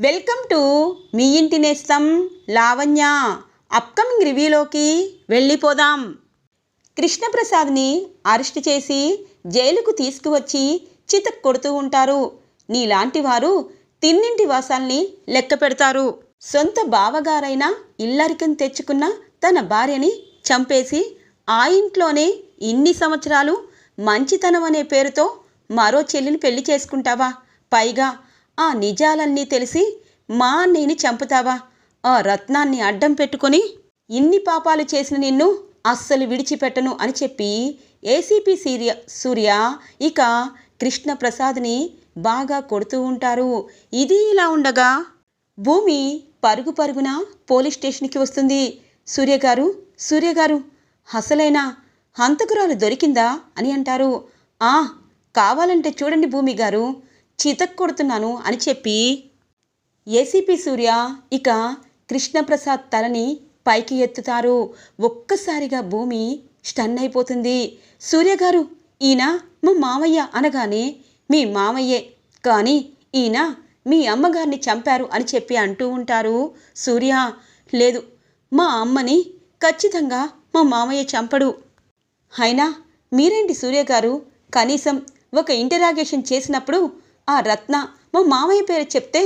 Welcome to me ఇంటి నేస్తం Lavanya. Upcoming రివ్యూలోకి వెళ్ళిపోదాం. కృష్ణప్రసాద్ని అరెస్ట్ చేసి జైలుకు తీసుకువచ్చి చితక్ కొడుతూ ఉంటారు. నీలాంటి వారు తిన్నింటి వాసాల్ని లెక్క పెడతారు. సొంత బావగారైన ఇల్లరికం తెచ్చుకున్న తన భార్యని చంపేసి ఆ ఇంట్లోనే ఇన్ని సంవత్సరాలు మంచితనం అనే పేరుతో మరో చెల్లిని పెళ్ళి చేసుకుంటావా? పైగా ఆ నిజాలన్నీ తెలిసి మా అన్నయ్యని చంపుతావా? ఆ రత్నాన్ని అడ్డం పెట్టుకొని ఇన్ని పాపాలు చేసిన నిన్ను అస్సలు విడిచిపెట్టను అని చెప్పి ఏసీపీ సీర్య సూర్య ఇక కృష్ణప్రసాద్ని బాగా కొడుతూ ఉంటారు. ఇది ఇలా ఉండగా భూమి పరుగు పరుగున పోలీస్ స్టేషన్కి వస్తుంది. సూర్యగారు సూర్యగారు సూర్య అసలైన హంతకురాలు దొరికిందా అని అంటారు. ఆ కావాలంటే చూడండి భూమి గారు. చితక్ కొడుతున్నాను అని చెప్పి ఏసీపీ సూర్య ఇక కృష్ణప్రసాద్ తలని పైకి ఎత్తుతారు. ఒక్కసారిగా భూమి స్టన్ అయిపోతుంది. సూర్యగారు ఈయన మా మామయ్య అనగానే మీ మామయ్యే కానీ ఈయన మీ అమ్మగారిని చంపారు అని చెప్పి అంటూ ఉంటారు సూర్య. లేదు మా అమ్మని ఖచ్చితంగా మా మామయ్య చంపడు. అయినా మీరేంటి సూర్య గారు? కనీసం ఒక ఇంటరాగేషన్ చేసినప్పుడు ఆ రత్న మా మామయ్య పేరు చెప్తే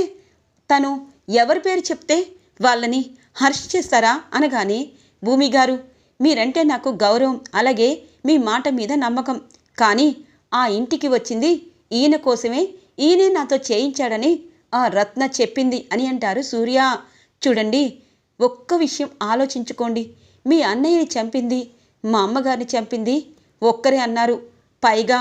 తను ఎవరి పేరు చెప్తే వాళ్ళని హర్ష చేస్తారా అనగానే భూమి గారు మీరంటే నాకు గౌరవం అలాగే మీ మాట మీద నమ్మకం. కానీ ఆ ఇంటికి వచ్చింది ఈయన కోసమే ఈయనే నాతో చేయించాడని ఆ రత్న చెప్పింది అని అంటారు సూర్య. చూడండి ఒక్క విషయం ఆలోచించుకోండి. మీ అన్నయ్యని చంపింది మా అమ్మగారిని చంపింది ఒక్కరే అన్నారు. పైగా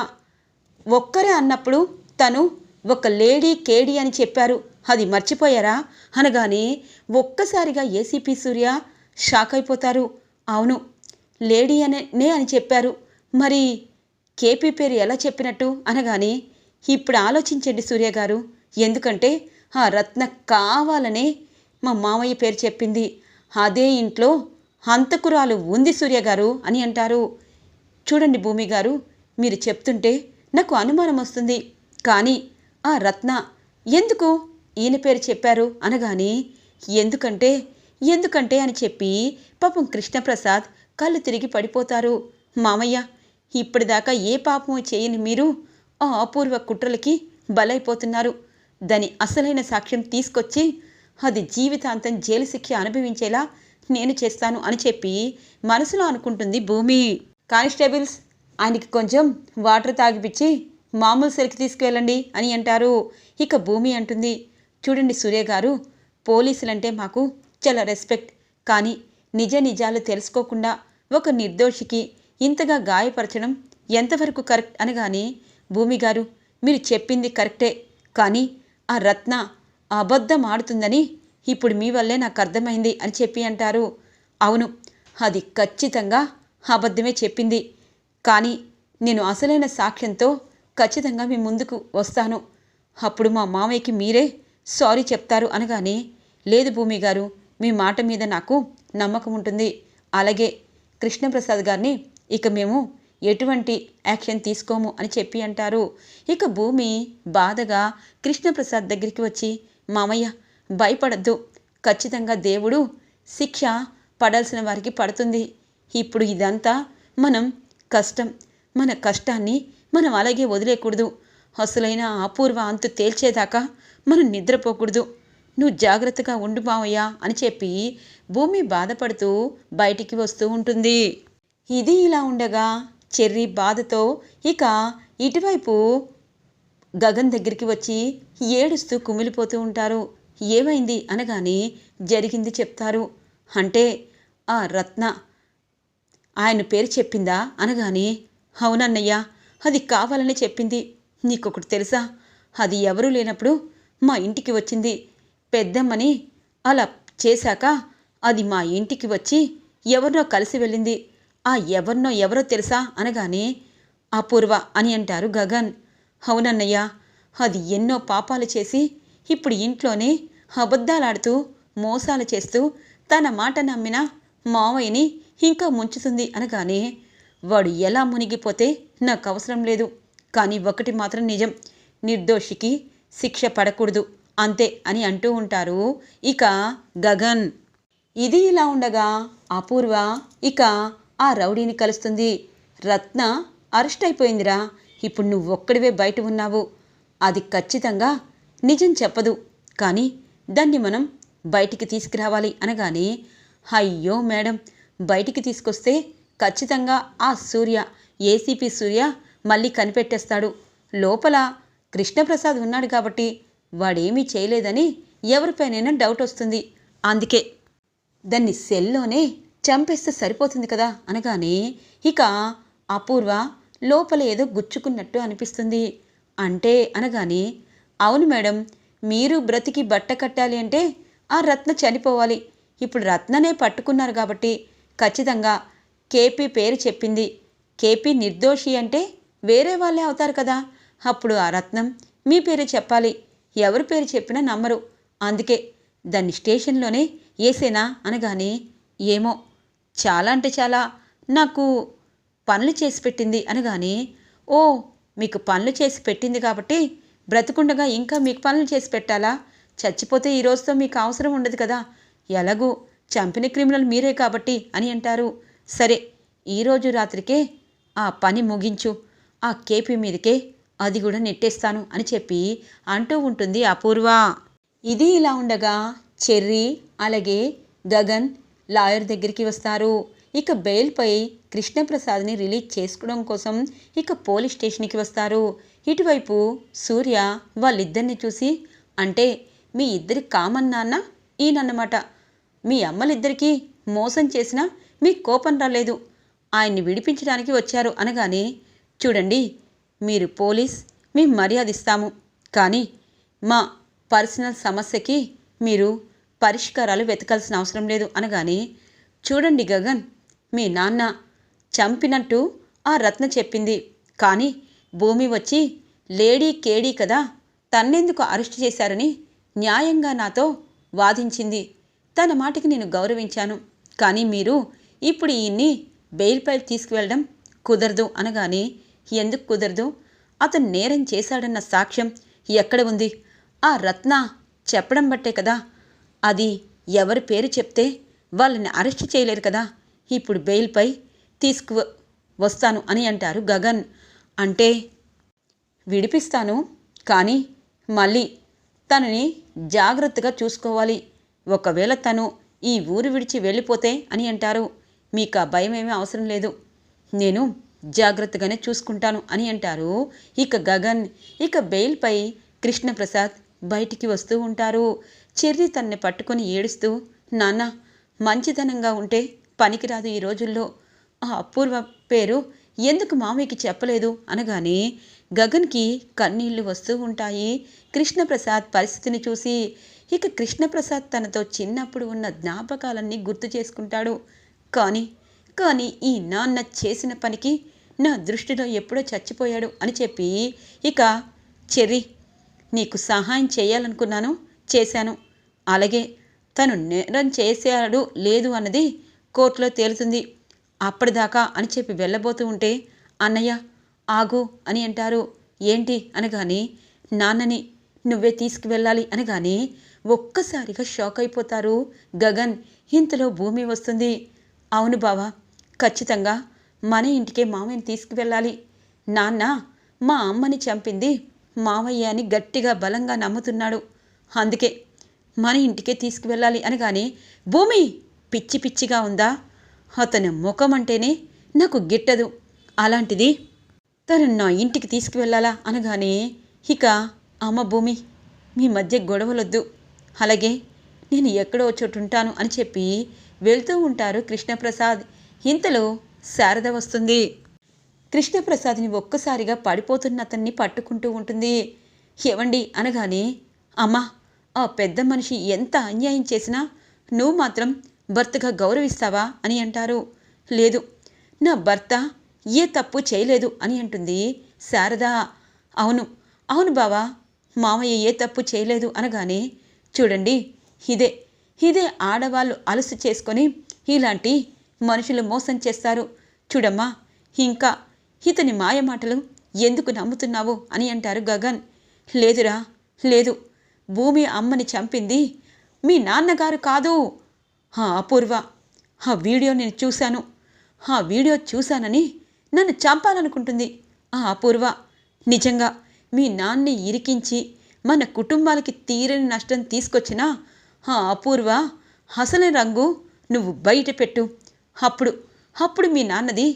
ఒక్కరే అన్నప్పుడు తను ఒక లేడీ కేడీ అని చెప్పారు. అది మర్చిపోయారా? అనగానే ఒక్కసారిగా ఏసీపీ సూర్య షాక్ అయిపోతారు. అవును లేడీ అనే నే అని చెప్పారు. మరి కేపీ పేరు ఎలా చెప్పినట్టు? అనగానే ఇప్పుడు ఆలోచించండి సూర్య గారు. ఎందుకంటే ఆ రత్న కావాలనే మా మామయ్య పేరు చెప్పింది. అదే ఇంట్లో హంతకురాలు ఉంది సూర్య గారు అని అంటారు. చూడండి భూమి గారు మీరు చెప్తుంటే నాకు అనుమానం వస్తుంది. కానీ ఆ రత్న ఎందుకు? ఈయన పేరు చెప్పారు? అనగానే ఎందుకంటే ఎందుకంటే అని చెప్పి పాపం కృష్ణప్రసాద్ కళ్ళు తిరిగి పడిపోతారు. మామయ్య ఇప్పటిదాకా ఏ పాపము చేయని మీరు ఆ అపూర్వ కుట్రలకి బలైపోతున్నారు. దాని అసలైన సాక్ష్యం తీసుకొచ్చి అది జీవితాంతం జైలు శిక్ష అనుభవించేలా నేను చేస్తాను అని చెప్పి మనసులో అనుకుంటుంది భూమి. కానిస్టేబుల్స్ ఆయనకి కొంచెం వాటర్ తాగిపిచ్చి మామూలు సెల్కి తీసుకువెళ్ళండి అని అంటారు. ఇక భూమి అంటుంది. చూడండి సూర్య గారు పోలీసులంటే మాకు చాలా రెస్పెక్ట్. కానీ నిజ నిజాలు తెలుసుకోకుండా ఒక నిర్దోషికి ఇంతగా గాయపరచడం ఎంతవరకు కరెక్ట్ అనగానే భూమి గారు మీరు చెప్పింది కరెక్టే. కానీ ఆ రత్న అబద్ధం ఆడుతుందని ఇప్పుడు మీ వల్లే నాకు అర్థమైంది అని చెప్పి అంటారు. అవును అది ఖచ్చితంగా అబద్ధమే చెప్పింది. కానీ నేను అసలైన సాక్ష్యంతో ఖచ్చితంగా మీ ముందుకు వస్తాను. అప్పుడు మా మామయ్యకి మీరే సారీ చెప్తారు అనగానే లేదు భూమి గారు మీ మాట మీద నాకు నమ్మకం ఉంటుంది. అలాగే కృష్ణప్రసాద్ గారిని ఇక మేము ఎటువంటి యాక్షన్ తీసుకోము అని చెప్పి అంటారు. ఇక భూమి బాధగా కృష్ణప్రసాద్ దగ్గరికి వచ్చి మామయ్య భయపడద్దు. ఖచ్చితంగా దేవుడు శిక్ష పడాల్సిన వారికి పడుతుంది. ఇప్పుడు ఇదంతా మనం కష్టం మన కష్టాన్ని మనం అలాగే వదిలేయకూడదు అసలైన అపూర్వ అంతు తేల్చేదాకా మనం నిద్రపోకూడదు. నువ్వు జాగ్రత్తగా ఉండు మావయ్యా అని చెప్పి భూమి బాధపడుతూ బయటికి వస్తూ ఉంటుంది. ఇది ఇలా ఉండగా చెర్రీ బాధతో ఇక ఇటువైపు గగన్ దగ్గరికి వచ్చి ఏడుస్తూ కుమిలిపోతూ ఉంటారు. ఏమైంది అనగానే జరిగింది చెప్తారు. అంటే ఆ రత్న. ఆయన పేరు చెప్పిందా అనగానే అవునన్నయ్యా అది కావాలని చెప్పింది. నీకొకటి తెలుసా? అది ఎవరూ లేనప్పుడు మా ఇంటికి వచ్చింది. పెద్దమ్మని అలా చేశాక అది మా ఇంటికి వచ్చి ఎవరినో కలిసి వెళ్ళింది. ఆ ఎవరినో ఎవరో తెలుసా అనగానే అపూర్వ అని అంటారు గగన్. అవునన్నయ్య అది ఎన్నో పాపాలు చేసి ఇప్పుడు ఇంట్లోనే అబద్ధాలాడుతూ మోసాలు చేస్తూ తన మాట నమ్మిన మావయ్యని ఇంకా ముంచుతుంది అనగానే వాడు ఎలా మునిగిపోతే నాకు అవసరం లేదు. కానీ ఒకటి మాత్రం నిజం. నిర్దోషికి శిక్ష పడకూడదు. అంతే అని అంటూ ఉంటారు. ఇక గగన్. ఇది ఇలా ఉండగా అపూర్వ ఇక ఆ రౌడీని కలుస్తుంది. రత్న అరెస్ట్ అయిపోయిందిరా. ఇప్పుడు నువ్వు ఒక్కడివే బయట ఉన్నావు. అది ఖచ్చితంగా నిజం చెప్పదు. కానీ దాన్ని మనం బయటికి తీసుకురావాలి అనగానే అయ్యో మేడం! బయటికి తీసుకొస్తే ఖచ్చితంగా ఆ సూర్య ఏసీపీ సూర్య మళ్ళీ కనిపెట్టేస్తాడు. లోపల కృష్ణప్రసాద్ ఉన్నాడు కాబట్టి వాడేమీ చేయలేదని ఎవరిపైనైనా డౌట్ వస్తుంది. అందుకే దాన్ని సెల్లోనే చంపేస్తే సరిపోతుంది కదా అనగానే ఇక అపూర్వ లోపల ఏదో గుచ్చుకున్నట్టు అనిపిస్తుంది. అంటే అనగానే అవును మేడం మీరు బ్రతికి బట్ట కట్టాలి అంటే ఆ రత్న చనిపోవాలి. ఇప్పుడు రత్ననే పట్టుకున్నారు కాబట్టి ఖచ్చితంగా కేపీ పేరు చెప్పింది. కేపీ నిర్దోషి అంటే వేరే వాళ్ళే అవుతారు కదా. అప్పుడు ఆ రత్నం మీ పేరే చెప్పాలి. ఎవరి పేరు చెప్పినా నమ్మరు. అందుకే దాన్ని స్టేషన్లోనే వేసేనా అనగానే ఏమో చాలా అంటే చాలా. నాకు పనులు చేసి పెట్టింది అనగానే ఓ మీకు పనులు చేసి పెట్టింది కాబట్టి బ్రతుకుండగా ఇంకా మీకు పనులు చేసి పెట్టాలా? చచ్చిపోతే ఈ రోజుతో మీకు అవసరం ఉండదు కదా. ఎలాగూ చంపిన క్రిమినల్ మీరే కాబట్టి అని అంటారు. సరే ఈరోజు రాత్రికే ఆ పని ముగించు. ఆ కేపీ మీదకే అది కూడా నెట్టేస్తాను అని చెప్పి అంటూ ఉంటుంది అపూర్వ. ఇది ఇలా ఉండగా చెర్రీ అలాగే గగన్ లాయర్ దగ్గరికి వస్తారు. ఇక బెయిల్పై కృష్ణప్రసాద్ని రిలీజ్ చేసుకోవడం కోసం ఇక పోలీస్ స్టేషన్కి వస్తారు. ఇటువైపు సూర్య వాళ్ళిద్దరిని చూసి అంటే మీ ఇద్దరి కామన్ నాన్న? ఈయనన్నమాట. మీ అమ్మలిద్దరికీ మోసం చేసినా మీ కోపం రాలేదు. ఆయన్ని విడిపించడానికి వచ్చారు అనగానే చూడండి మీరు పోలీస్ మేము మర్యాద ఇస్తాము కానీ మా పర్సనల్ సమస్యకి మీరు పరిష్కారాలు వెతకాల్సిన అవసరం లేదు. అనగానే చూడండి గగన్ మీ నాన్న చంపినట్టు ఆ రత్న చెప్పింది. కానీ భూమి వచ్చి లేడీ కేడీ కదా తన్నెందుకు అరెస్ట్ చేశారని న్యాయంగా నాతో వాదించింది. తన మాటకి నేను గౌరవించాను. కానీ మీరు ఇప్పుడు ఈయన్ని బెయిల్పై తీసుకువెళ్ళడం కుదరదు అనగానే ఎందుకు కుదరదు? అతను నేరం చేశాడన్న సాక్ష్యం ఎక్కడ ఉంది? ఆ రత్న చెప్పడం బట్టే కదా? అది ఎవరి పేరు చెప్తే వాళ్ళని అరెస్ట్ చేయలేరు కదా? ఇప్పుడు బెయిల్పై తీసుకు వస్తాను అని అంటారు గగన్. అంటే విడిపిస్తాను కానీ మళ్ళీ తనని జాగ్రత్తగా చూసుకోవాలి. ఒకవేళ తను ఈ ఊరు విడిచి వెళ్ళిపోతే అని అంటారు మీకు ఆ భయం ఏమీ అవసరం లేదు. నేను జాగ్రత్తగానే చూసుకుంటాను అని అంటారు. ఇక గగన్ ఇక బెయిల్పై కృష్ణప్రసాద్ బయటికి వస్తూ ఉంటారు. చెర్రి తన్ని పట్టుకొని ఏడుస్తూ నాన్న మంచితనంగా ఉంటే పనికిరాదు ఈ రోజుల్లో. ఆ అపూర్వ పేరు ఎందుకు మామయ్యకి చెప్పలేదు? అనగానే గగన్కి కన్నీళ్ళు వస్తూ ఉంటాయి. కృష్ణప్రసాద్ పరిస్థితిని చూసి ఇక కృష్ణప్రసాద్ తనతో చిన్నప్పుడు ఉన్న జ్ఞాపకాలన్నీ గుర్తు చేసుకుంటాడు. కానీ కానీ ఈ నాన్న చేసిన పనికి నా దృష్టిలో ఎప్పుడో చచ్చిపోయాడు అని చెప్పి ఇక చెర్రి నీకు సహాయం చేయాలనుకున్నాను చేశాను. అలాగే తను నేరం చేశాడు లేదు అన్నది కోర్టులో తేలుతుంది. అప్పటిదాకా అని చెప్పి వెళ్ళబోతూ ఉంటే అన్నయ్య ఆగు అని అంటారు. ఏంటి? అనగాని నాన్నని నువ్వే తీసుకువెళ్ళాలి అనగానే ఒక్కసారిగా షాక్ అయిపోతారు గగన్. ఇంతలో భూమి వస్తుంది. అవును బావా ఖచ్చితంగా. మన ఇంటికే మామయ్యని తీసుకువెళ్ళాలి. నాన్న మా అమ్మని చంపింది మామయ్య అని గట్టిగా బలంగా నమ్ముతున్నాడు. అందుకే మన ఇంటికే తీసుకువెళ్ళాలి అనగానే భూమి పిచ్చి పిచ్చిగా ఉందా? అతని ముఖం అంటేనే నాకు గిట్టదు. అలాంటిది తను నా ఇంటికి తీసుకువెళ్ళాలా అనగానే ఇక అమ్మ భూమి మీ మధ్య గొడవలొద్దు. అలాగే నేను ఎక్కడో చోటు ఉంటాను అని చెప్పి వెళ్తూ ఉంటారు కృష్ణప్రసాద్. ఇంతలో శారద వస్తుంది. కృష్ణప్రసాద్ని ఒక్కసారిగా పడిపోతున్న అతన్ని పట్టుకుంటూ ఉంటుంది. ఏవండి అనగానే అమ్మా ఆ పెద్ద మనిషి ఎంత అన్యాయం చేసినా నువ్వు మాత్రం భర్తగా గౌరవిస్తావా అని అంటారు. లేదు నా భర్త ఏ తప్పు చేయలేదు అని అంటుంది శారద. అవును అవును బావా మామయ్య ఏ తప్పు చేయలేదు అనగానే చూడండి ఇదే ఇదే ఆడవాళ్ళు అలసు చేసుకొని ఇలాంటి మనుషులు మోసం చేస్తారు. చూడమ్మా ఇంకా ఇతని మాయ మాటలు ఎందుకు నమ్ముతున్నావు అని అంటారు గగన్. లేదురా లేదు. భూమి అమ్మని చంపింది మీ నాన్నగారు కాదు. ఆ అపూర్వ ఆ వీడియో నేను చూశాను. ఆ వీడియో చూశానని నన్ను చంపాలనుకుంటుంది. ఆ అపూర్వ నిజంగా మీ నాన్ని ఇరికించి మన కుటుంబాలకి తీరని నష్టం తీసుకొచ్చినా అపూర్వ! అసలే రంగు నువ్వు బయట పెట్టు. అప్పుడు అప్పుడు మీ నాన్నది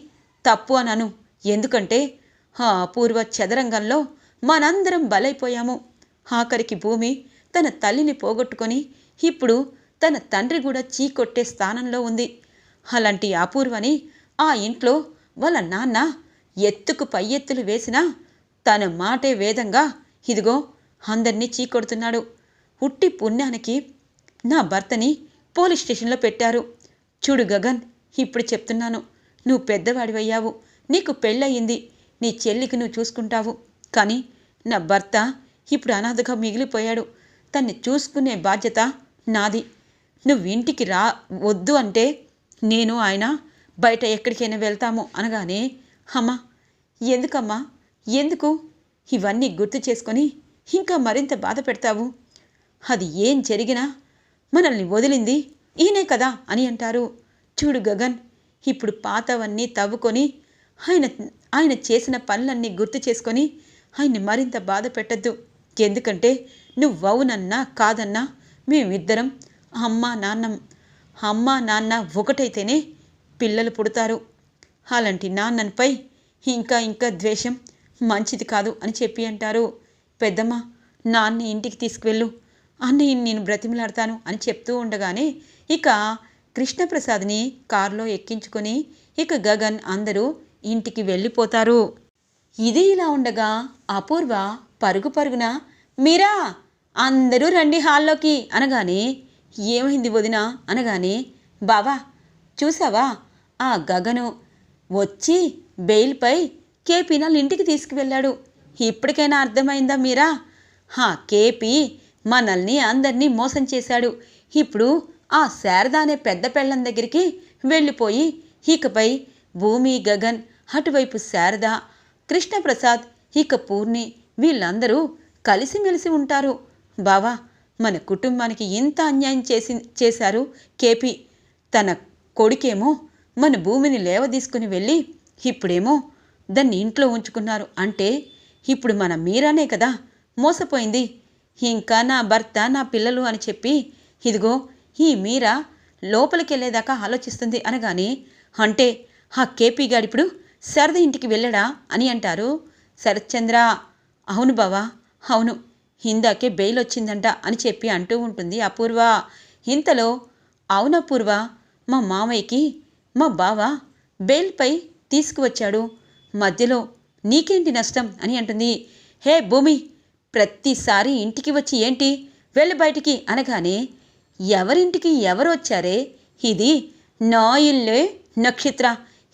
తప్పు అనను. ఎందుకంటే ఆ అపూర్వ చదరంగంలో మనందరం బలైపోయాము. ఆఖరికి భూమి తన తల్లిని పోగొట్టుకొని ఇప్పుడు తన తండ్రి కూడా చీకొట్టే స్థానంలో ఉంది. అలాంటి అపూర్వని ఆ ఇంట్లో వాళ్ళ నాన్న ఎత్తుకు పై ఎత్తులు వేసినా తన మాటే వేదంగా ఇదిగో అందరినీ చీకొడుతున్నాడు. ఉట్టి పుణ్యానికి నా భర్తని పోలీస్ స్టేషన్లో పెట్టారు. చూడు గగన్ ఇప్పుడు చెప్తున్నాను. నువ్వు పెద్దవాడివయ్యావు. నీకు పెళ్ళయింది. నీ చెల్లికి నువ్వు చూసుకుంటావు. కానీ నా భర్త ఇప్పుడు అనాథగా మిగిలిపోయాడు. తన్ని చూసుకునే బాధ్యత నాది. నువ్వు ఇంటికి రా వద్దు అంటే నేను ఆయన బయట ఎక్కడికైనా వెళ్తాము అనగానే అమ్మా ఎందుకమ్మా? ఎందుకు? ఇవన్నీ గుర్తు చేసుకొని ఇంకా మరింత బాధ పెడతావు? అది ఏం జరిగినా మనల్ని వదిలింది. ఈయనే కదా అని అంటారు. చూడు గగన్ ఇప్పుడు పాతవన్నీ తవ్వుకొని ఆయన ఆయన చేసిన పనులన్నీ గుర్తు చేసుకొని ఆయన్ని మరింత బాధ పెట్టద్దు. ఎందుకంటే నువ్వవునన్నా కాదన్నా మేమిద్దరం అమ్మ నాన్న అమ్మ నాన్న ఒకటైతేనే పిల్లలు పుడతారు. అలాంటి నాన్నపై ఇంకా ఇంకా ద్వేషం మంచిది కాదు అని చెప్పి అంటారు. పెద్దమ్మ నాన్న ఇంటికి తీసుకువెళ్ళు. అన్నయ్య నేను బ్రతిమలాడతాను అని చెప్తూ ఉండగానే ఇక కృష్ణప్రసాద్ని కారులో ఎక్కించుకొని ఇక గగన్ అందరూ ఇంటికి వెళ్ళిపోతారు. ఇది ఇలా ఉండగా అపూర్వ పరుగు పరుగున మీరా అందరూ రండి హాల్లోకి అనగానే ఏమైంది వదిన? అనగానే బావా చూసావా? ఆ గగను వచ్చి బెయిల్పై కేపీ కేపీనాల్ ఇంటికి తీసుకువెళ్ళాడు. ఇప్పటికైనా అర్థమైందా మీరా? హా కేపీ మనల్ని అందరినీ మోసం చేశాడు. ఇప్పుడు ఆ శారద అనే పెద్ద పెళ్ళం దగ్గరికి వెళ్ళిపోయి ఇకపై భూమి గగన్ అటువైపు శారద కృష్ణప్రసాద్ ఇక పూర్ణి వీళ్ళందరూ కలిసిమెలిసి ఉంటారు. బావా మన కుటుంబానికి ఇంత అన్యాయం చేసి చేశారు కేపీ. తన కొడుకేమో మన భూమిని లేవదీసుకుని వెళ్ళి ఇప్పుడేమో దాన్ని ఇంట్లో ఉంచుకున్నారు. అంటే ఇప్పుడు మన మీరానే కదా మోసపోయింది. ఇంకా నా భర్త నా పిల్లలు అని చెప్పి ఇదిగో ఈ మీరా లోపలికి వెళ్ళేదాకా ఆలోచిస్తుంది అనగానే అంటే ఆ కేపీ గాడిప్పుడు శరద ఇంటికి వెళ్ళడా అని అంటారు. శరత్చంద్ర అవును బావా అవును ఇందాకే బెయిల్ వచ్చిందంట అని చెప్పి అంటూ ఉంటుంది అపూర్వ. ఇంతలో అవునపూర్వ మా మామయ్యకి మా బావ బెయిల్పై తీసుకువచ్చాడు. మధ్యలో నీకేంటి నష్టం అని అంటుంది. హే భూమి ప్రతిసారి ఇంటికి వచ్చి ఏంటి? వెళ్ళి బయటికి అనగానే ఎవరింటికి ఎవరు వచ్చారే? ఇది నా ఇల్లే నక్షత్ర.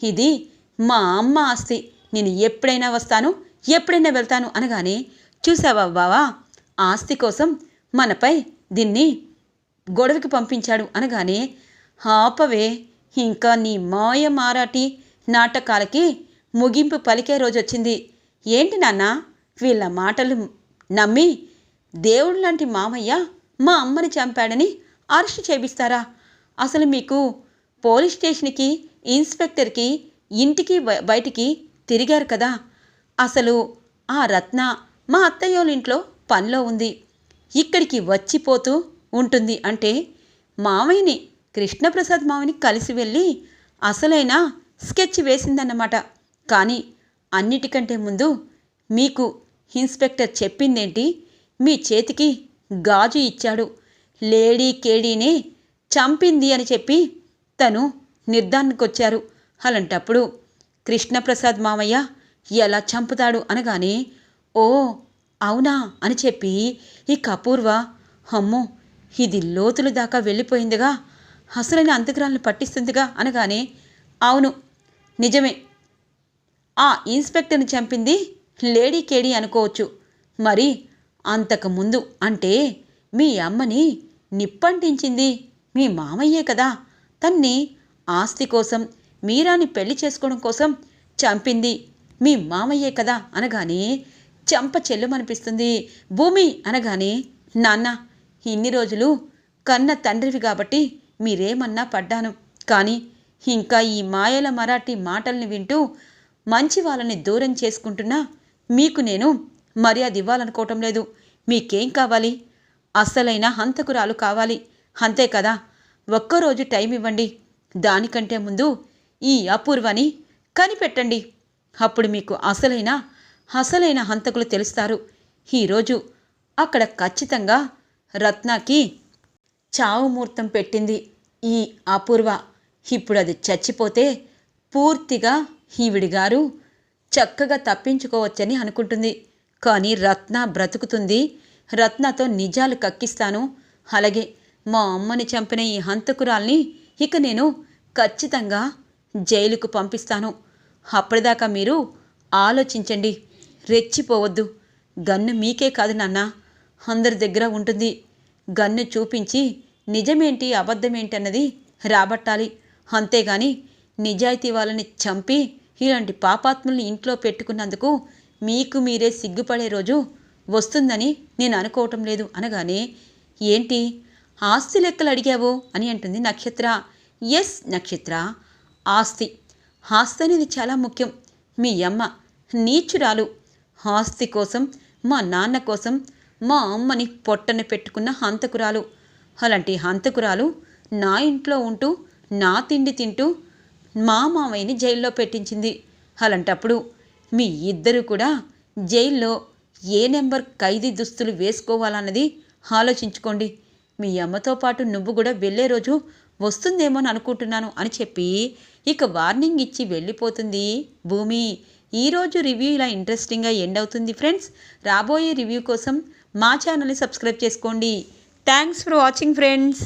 ఇది మా అమ్మ ఆస్తి. నేను ఎప్పుడైనా వస్తాను ఎప్పుడైనా వెళ్తాను అనగానే చూసావా బావా? ఆస్తి కోసం మనపై దీన్ని గొడవకి పంపించాడు అనగానే ఆపవే ఇంకా నీ మాయ మారాటి నాటకాలకి ముగింపు పలికే రోజు వచ్చింది ఏంటి నాన్న? వీళ్ళ మాటలు నమ్మి దేవుడు లాంటి మామయ్య మా అమ్మని చంపాడని అరెస్ట్ చేపిస్తారా? అసలు మీకు పోలీస్ స్టేషన్కి ఇన్స్పెక్టర్కి ఇంటికి బయటికి తిరిగారు కదా? అసలు ఆ రత్న మా అత్తయ్యోళ్ళ ఇంట్లో పనిలో ఉంది. ఇక్కడికి వచ్చిపోతూ ఉంటుంది అంటే మామయ్యని కృష్ణప్రసాద్ మామని కలిసి వెళ్ళి అసలైన స్కెచ్ వేసిందన్నమాట. కానీ అన్నిటికంటే ముందు మీకు ఇన్స్పెక్టర్ చెప్పిందేంటి? మీ చేతికి గాజు ఇచ్చాడు. లేడీ కేడీనే చంపింది అని చెప్పి తను నిర్ధారణకొచ్చారు. అలాంటప్పుడు కృష్ణప్రసాద్ మామయ్య ఎలా చంపుతాడు అనగానే ఓ అవునా అని చెప్పి ఈ కపూర్వ అమ్మో ఇది లోతుల దాకా వెళ్ళిపోయిందిగా అసలైన అంతగ్రాలను పట్టిస్తుందిగా అనగానే అవును నిజమే. ఆ ఇన్స్పెక్టర్ని చంపింది లేడీ కేడీ అనుకోవచ్చు. మరి అంతకుముందు అంటే మీ అమ్మని నిప్పంటించింది మీ మామయ్యే కదా. తన్ని ఆస్తి కోసం మీరాని పెళ్ళి చేసుకోవడం కోసం చంపింది మీ మామయ్యే కదా అనగానే చంప చెల్లుమనిపిస్తుంది. భూమి అనగానే నాన్న ఇన్ని రోజులు కన్న తండ్రివి కాబట్టి మీరేమన్నా పడ్డాను. కానీ ఇంకా ఈ మాయల మరాఠీ మాటల్ని వింటూ మంచి వాళ్ళని దూరం చేసుకుంటున్నా మీకు నేను మర్యాద ఇవ్వాలనుకోవటం లేదు. మీకేం కావాలి? అస్సలైన హంతకురాలు కావాలి. అంతే కదా? ఒక్కరోజు టైం ఇవ్వండి. దానికంటే ముందు ఈ అపూర్వని కనిపెట్టండి. అప్పుడు మీకు అసలైన అసలైన హంతకులు తెలుస్తారు. ఈరోజు అక్కడ ఖచ్చితంగా రత్నాకి చావు ముహూర్తం పెట్టింది ఈ అపూర్వ. ఇప్పుడు అది చచ్చిపోతే పూర్తిగా ఈవిడిగారు గారు చక్కగా తప్పించుకోవచ్చని అనుకుంటుంది. కానీ రత్న బ్రతుకుతుంది. రత్నతో నిజాలు కక్కిస్తాను. అలాగే మా అమ్మని చంపిన ఈ హంతకురాల్ని ఇక నేను ఖచ్చితంగా జైలుకు పంపిస్తాను. అప్పటిదాకా మీరు ఆలోచించండి. రెచ్చిపోవద్దు. గన్ను మీకే కాదు నాన్న. అందరి దగ్గర ఉంటుంది. గన్ను చూపించి నిజమేంటి అబద్ధమేంటి అన్నది రాబట్టాలి. అంతేగాని నిజాయితీ వాళ్ళని చంపి ఇలాంటి పాపాత్ముల్ని ఇంట్లో పెట్టుకున్నందుకు మీకు మీరే సిగ్గుపడే రోజు వస్తుందని నేను అనుకోవటం లేదు అనగానే ఏంటి? ఆస్తి లెక్కలు అడిగావు? అని అంటుంది నక్షత్ర. ఎస్ నక్షత్ర. ఆస్తి. ఆస్తి అనేది చాలా ముఖ్యం. మీ అమ్మ నీచురాలు. ఆస్తి కోసం మా నాన్న కోసం మా అమ్మని పొట్టన పెట్టుకున్న హంతకురాలు. అలాంటి హంతకురాలు నా ఇంట్లో ఉంటూ నా తిండి తింటూ మా మామయ్యని జైల్లో పెట్టించింది. అలాంటప్పుడు మీ ఇద్దరు కూడా జైల్లో ఏ నెంబర్ ఖైదీ దుస్తులు వేసుకోవాలన్నది ఆలోచించుకోండి. మీ అమ్మతో పాటు నువ్వు కూడా వెళ్ళే రోజు వస్తుందేమో అని అనుకుంటున్నాను అని చెప్పి ఇక వార్నింగ్ ఇచ్చి వెళ్ళిపోతుంది. భూమి ఈరోజు రివ్యూ ఇలా ఇంట్రెస్టింగ్గా ఎండ్ అవుతుంది ఫ్రెండ్స్. రాబోయే రివ్యూ కోసం మా ఛానల్ని సబ్స్క్రైబ్ చేసుకోండి. Thanks for watching friends.